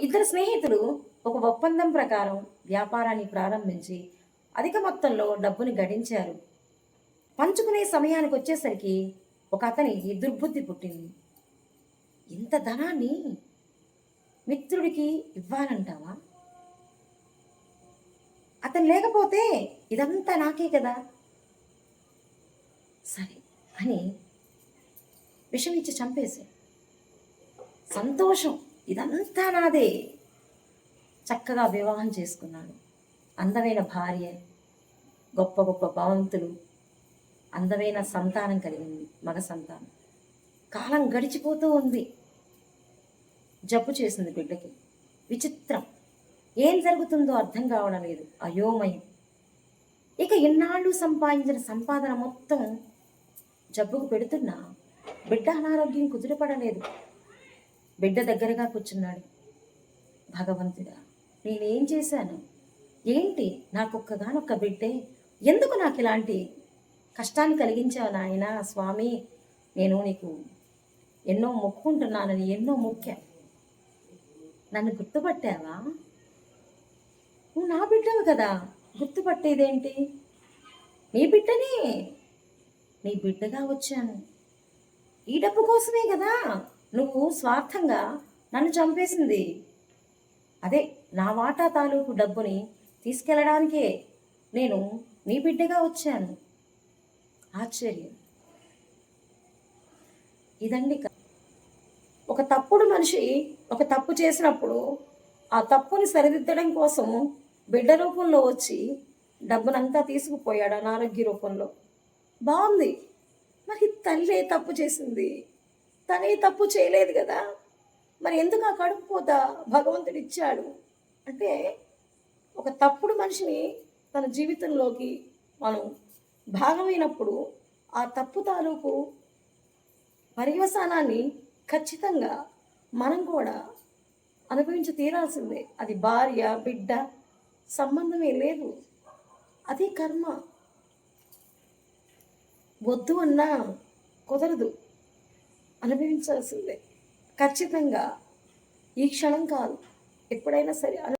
ఇద్దరు స్నేహితులు ఒక ఒప్పందం ప్రకారం వ్యాపారాన్ని ప్రారంభించి అధిక మొత్తంలో డబ్బుని గడించారు. పంచుకునే సమయానికి వచ్చేసరికి ఒక అతనికి దుర్బుద్ధి పుట్టింది. ఇంత ధనాన్ని మిత్రుడికి ఇవ్వాలంటావా? అతను లేకపోతే ఇదంతా నాకే కదా? సరే అని విషం ఇచ్చి చంపేసి సంతోషం ఇదంతా నాదే. చక్కగా వివాహం చేసుకున్నాడు. అందమైన భార్య గొప్ప గొప్ప భవంతులు అందమైన సంతానం కలిగింది మగ సంతానం. కాలం గడిచిపోతూ ఉంది. జబ్బు చేసింది బిడ్డకి. విచిత్రం. ఏం జరుగుతుందో అర్థం కావడం లేదు. అయోమయం. ఇక ఇన్నాళ్ళు సంపాదించిన సంపాదన మొత్తం జబ్బుకు పెడుతున్నా బిడ్డ అనారోగ్యం కుదుటపడలేదు బిడ్డ దగ్గరగా కూర్చున్నాడు. భగవంతుడా నేనేం చేశాను? ఏంటి నాకొక్కగానొక్క బిడ్డే? ఎందుకు నాకు ఇలాంటి కష్టాన్ని కలిగించావు నాయన స్వామి? నేను నీకు ఎన్నో మొక్కుంటున్నానని ఎన్నో మొక్కా. నన్ను గుర్తుపట్టావా? నువ్వు నా బిడ్డవు కదా. గుర్తుపట్టేదేంటి? నీ బిడ్డని. నీ బిడ్డగా వచ్చాను. ఈ డబ్బు కోసమే కదా. నువ్వు స్వార్థంగా నన్ను చంపేసింది. అదే నా వాటా తాలూకు డబ్బుని తీసుకెళ్ళడానికే నేను నీ బిడ్డగా వచ్చాను. ఆశ్చర్యం. ఇదండి క- ఒక తప్పుడు మనిషి ఒక తప్పు చేసినప్పుడు ఆ తప్పుని సరిదిద్దడం కోసం బిడ్డ రూపంలో వచ్చి డబ్బునంతా తీసుకుపోయాడు అనారోగ్య రూపంలో. బాగుంది. మరి తల్లే తప్పు చేసింది. తనే తప్పు చేయలేదు కదా? మరి ఎందుకు ఆ కడుపు పోత భగవంతుడు ఇచ్చాడు? అంటే ఒక తప్పుడు మనిషిని తన జీవితంలోకి మనం భాగమైనప్పుడు ఆ తప్పు తాలూకు పర్యవసానాన్ని ఖచ్చితంగా మనం కూడా అనుభవించి తీరాల్సిందే. అది భార్య బిడ్డ సంబంధమే లేదు. అది కర్మ. వద్దు అన్నా కుదరదు. అనుభవించాల్సిందే. ఖచ్చితంగా ఈ క్షణం కాదు. ఎప్పుడైనా సరే అను